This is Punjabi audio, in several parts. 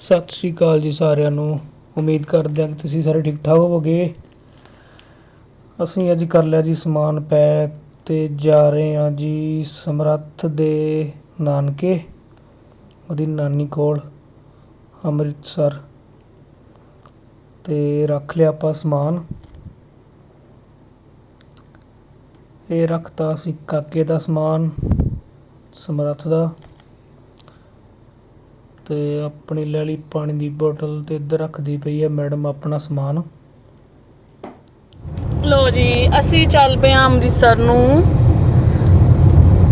ਸਤਿ ਸ਼੍ਰੀ ਅਕਾਲ ਜੀ ਸਾਰਿਆਂ ਨੂੰ। ਉਮੀਦ ਕਰਦੇ ਹਾਂ ਕਿ ਤੁਸੀਂ ਸਾਰੇ ਠੀਕ ਠਾਕ ਹੋਵੋਗੇ। ਅਸੀਂ ਅੱਜ ਕਰ ਲਿਆ ਜੀ ਸਮਾਨ ਪੈਕ ਤੇ ਜਾ ਰਹੇ ਹਾਂ ਜੀ ਸਮਰੱਥ ਦੇ ਨਾਨਕੇ, ਉਹਦੀ ਨਾਨੀ ਕੋਲ, ਅੰਮ੍ਰਿਤਸਰ। ਤੇ ਰੱਖ ਲਿਆ ਆਪਾਂ ਸਮਾਨ। ਇਹ ਰੱਖਤਾ ਅਸੀਂ ਕਾਕੇ ਦਾ ਸਮਾਨ, ਸਮਰੱਥ ਦਾ। ਤੇ ਆਪਣੀ ਲੈ ਲਈ ਪਾਣੀ ਦੀ ਬੋਤਲ ਤੇ ਇੱਧਰ ਰੱਖਦੀ ਪਈ ਹੈ ਮੈਡਮ ਆਪਣਾ ਸਮਾਨ। ਲੋ ਜੀ ਅਸੀਂ ਚੱਲ ਪਏ ਹਾਂ ਅੰਮ੍ਰਿਤਸਰ ਨੂੰ।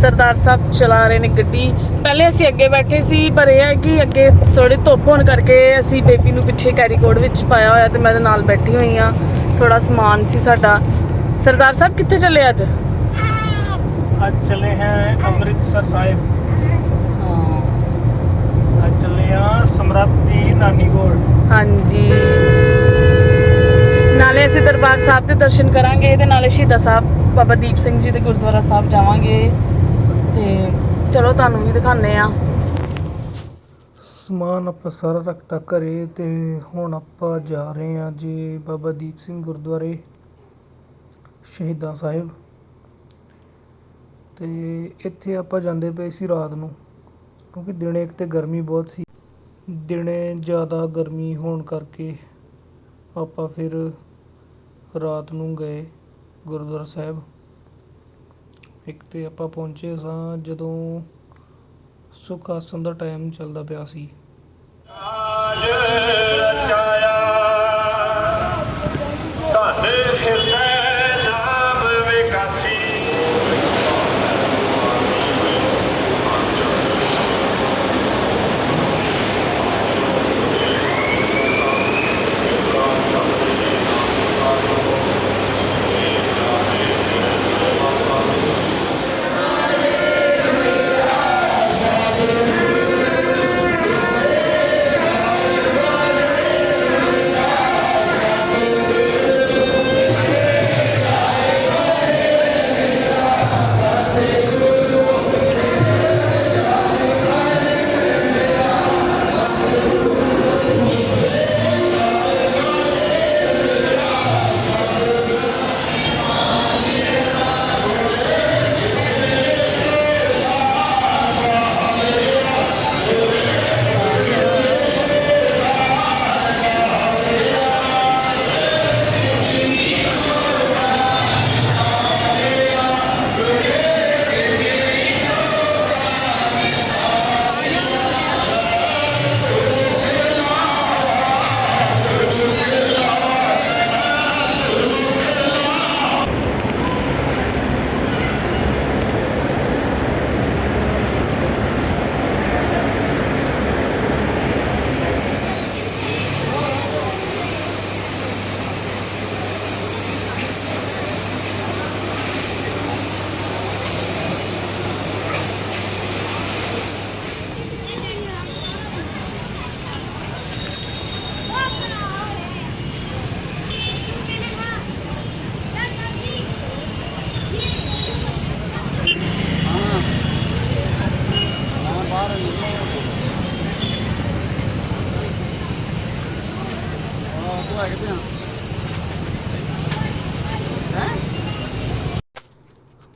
ਸਰਦਾਰ ਸਾਹਿਬ ਚਲਾ ਰਹੇ ਨੇ ਗੱਡੀ। ਪਹਿਲੇ ਅਸੀਂ ਅੱਗੇ ਬੈਠੇ ਸੀ ਪਰ ਇਹ ਹੈ ਕਿ ਅੱਗੇ ਥੋੜੀ ਧੁੱਪ ਹੋਣ ਕਰਕੇ ਅਸੀਂ ਬੇਬੀ ਨੂੰ ਪਿੱਛੇ ਕੈਰੀਕੋਟ ਵਿੱਚ ਪਾਇਆ ਹੋਇਆ ਤੇ ਮੈਂ ਇਹਦੇ ਨਾਲ ਬੈਠੀ ਹੋਈ ਆ ਥੋੜਾ ਸਮਾਨ ਸੀ ਸਾਡਾ। ਸਰਦਾਰ ਸਾਹਿਬ ਕਿੱਥੇ ਚੱਲੇ ਅੱਜ? ਅੱਜ ਚਲੇ हैं ਅੰਮ੍ਰਿਤਸਰ ਸਾਹਿਬ ਅੱਜ ਚੱਲੇ ਆ ਦੀ ਨਾਨੀ ਕੋਲ। ਹਾਂਜੀ। ਨਾਲੇ ਅਸੀਂ ਦਰਬਾਰ ਸਾਹਿਬ ਦੇ ਦਰਸ਼ਨ ਕਰਾਂਗੇ ਤੇ ਨਾਲੇ ਸ਼ਹੀਦਾਂ ਸਾਹਿਬ ਬਾਬਾ ਦੀਪ ਸਿੰਘ ਜੀ ਦੇ ਗੁਰਦੁਆਰਾ ਸਾਹਿਬ ਜਾਵਾਂਗੇ। ਤੇ ਚਲੋ ਤੁਹਾਨੂੰ ਵੀ ਦਿਖਾਣੇ ਆ ਸਮਾਨ ਆਪਾਂ ਸਾਰਾ ਰੱਖਤਾ ਘਰੇ ਤੇ ਹੁਣ ਆਪਾਂ ਜਾ ਰਹੇ ਹਾਂ ਜੀ ਬਾਬਾ ਦੀਪ ਸਿੰਘ ਗੁਰਦੁਆਰੇ ਸ਼ਹੀਦਾਂ ਸਾਹਿਬ। ਤੇ ਇੱਥੇ ਆਪਾਂ ਜਾਂਦੇ ਪਏ ਸੀ ਰਾਤ ਨੂੰ ਕਿਉਂਕਿ ਦਿਨੇ ਇੱਕ ਤੇ ਗਰਮੀ ਬਹੁਤ ਸੀ। ਦਿਨੇ ਜ਼ਿਆਦਾ ਗਰਮੀ ਹੋਣ ਕਰਕੇ ਆਪਾਂ ਫਿਰ ਰਾਤ ਨੂੰ ਗਏ ਗੁਰਦੁਆਰਾ ਸਾਹਿਬ। ਇੱਕ ਤਾਂ ਆਪਾਂ ਪਹੁੰਚੇ ਸਾਂ ਜਦੋਂ ਸੁਖ ਆਸਨ ਦਾ ਟਾਈਮ ਚੱਲਦਾ ਪਿਆ ਸੀ।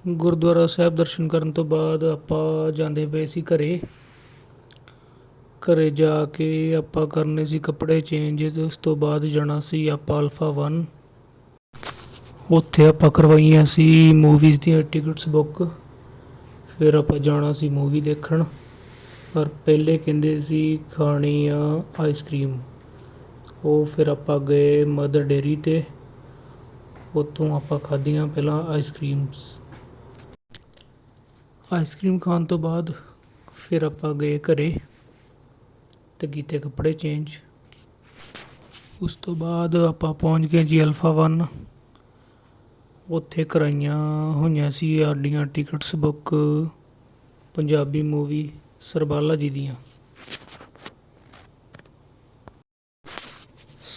ਗੁਰਦੁਆਰਾ ਸਾਹਿਬ ਦਰਸ਼ਨ ਕਰਨ ਤੋਂ ਬਾਅਦ ਆਪਾਂ ਜਾਂਦੇ ਪਏ ਸੀ ਘਰੇ। ਘਰੇ ਜਾ ਕੇ ਆਪਾਂ ਕਰਨੇ ਸੀ ਕੱਪੜੇ ਚੇਂਜ ਤੇ ਉਸ ਤੋਂ ਬਾਅਦ ਜਾਣਾ ਸੀ ਆਪਾਂ ਅਲਫਾ 1 ਉੱਥੇ ਆਪਾਂ ਕਰਵਾਈਆਂ ਸੀ ਮੂਵੀਜ਼ ਦੀਆਂ ਟਿਕਟਸ ਬੁੱਕ ਫਿਰ ਆਪਾਂ ਜਾਣਾ ਸੀ ਮੂਵੀ ਦੇਖਣ। ਪਰ ਪਹਿਲੇ ਕਹਿੰਦੇ ਸੀ ਖਾਣੀ ਆ ਆਈਸਕ੍ਰੀਮ ਉਹ ਫਿਰ ਆਪਾਂ ਗਏ ਮਦਰ ਡੇਅਰੀ ਤੇ। ਉੱਥੋਂ ਆਪਾਂ ਖਾਧੀਆਂ ਪਹਿਲਾਂ ਆਈਸਕ੍ਰੀਮਸ ਆਈਸਕ੍ਰੀਮ ਖਾਣ ਤੋਂ ਬਾਅਦ ਫਿਰ ਆਪਾਂ ਗਏ ਘਰੇ ਤੇ ਕੀਤੇ ਕੱਪੜੇ ਚੇਂਜ ਉਸ ਤੋਂ ਬਾਅਦ ਆਪਾਂ ਪਹੁੰਚ ਗਏ ਜੀ ਅਲਫਾ 1 ਉੱਥੇ ਕਰਾਈਆਂ ਹੋਈਆਂ ਸੀ ਸਾਡੀਆਂ tickets book Punjabi movie Sarbala ji ਦੀਆਂ।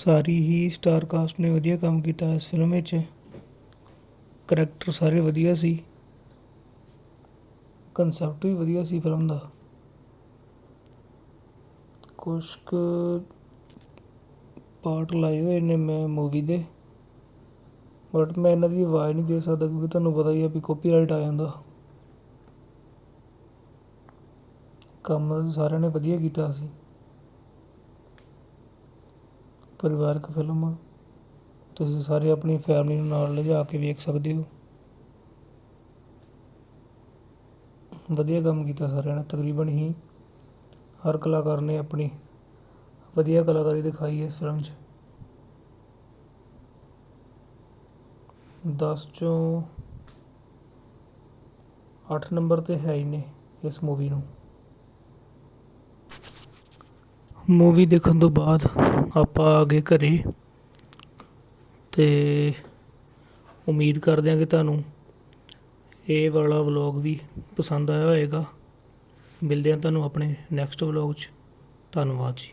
ਸਾਰੀ ਹੀ ਸਟਾਰ ਕਾਸਟ ਨੇ ਵਧੀਆ ਕੰਮ ਕੀਤਾ ਇਸ ਫਿਲਮ ਵਿੱਚ। ਕਰੈਕਟਰ ਸਾਰੇ ਵਧੀਆ ਸੀ। ਕਨਸੈਪਟ ਵੀ ਵਧੀਆ ਸੀ ਫਿਲਮ ਦਾ। ਕੁਛ ਕੁ ਪਾਰਟ ਲਾਏ ਹੋਏ ਨੇ ਮੈਂ ਮੂਵੀ ਦੇ। ਬਟ ਮੈਂ ਇਹਨਾਂ ਦੀ ਆਵਾਜ਼ ਨਹੀਂ ਦੇ ਸਕਦਾ ਕਿਉਂਕਿ ਤੁਹਾਨੂੰ ਪਤਾ ਹੀ ਆ ਵੀ ਕਾਪੀਰਾਈਟ ਆ ਜਾਂਦਾ। ਕੰਮ ਸਾਰਿਆਂ ਨੇ ਵਧੀਆ ਕੀਤਾ ਸੀ। ਪਰਿਵਾਰਕ ਫਿਲਮ ਤੁਸੀਂ ਸਾਰੇ ਆਪਣੀ ਫੈਮਿਲੀ ਨੂੰ ਨਾਲ ਲਿਜਾ ਕੇ ਵੇਖ ਸਕਦੇ ਹੋ। ਵਧੀਆ ਕੰਮ ਕੀਤਾ ਸਾਰਿਆਂ ਨੇ, ਤਕਰੀਬਨ ਹੀ ਹਰ ਕਲਾਕਾਰ ਨੇ ਆਪਣੀ ਵਧੀਆ ਕਲਾਕਾਰੀ ਦਿਖਾਈ ਇਸ ਫਿਲਮ 'ਚ। ਦਸ ਚੋਂ ਅੱਠ ਨੰਬਰ ਤੇ ਹੈ ਹੀ ਨੇ ਇਸ ਮੂਵੀ ਨੂੰ। ਮੂਵੀ ਦੇਖਣ ਤੋਂ ਬਾਅਦ ਆਪਾਂ ਆ ਗਏ ਘਰ ਅਤੇ ਉਮੀਦ ਕਰਦੇ ਹਾਂ ਕਿ ਤੁਹਾਨੂੰ ਇਹ ਵਾਲਾ ਵਲੌਗ ਵੀ ਪਸੰਦ ਆਇਆ ਹੋਵੇਗਾ। ਮਿਲਦੇ ਹਾਂ ਤੁਹਾਨੂੰ ਆਪਣੇ ਨੈਕਸਟ ਵਲੌਗ 'ਚ। ਧੰਨਵਾਦ ਜੀ।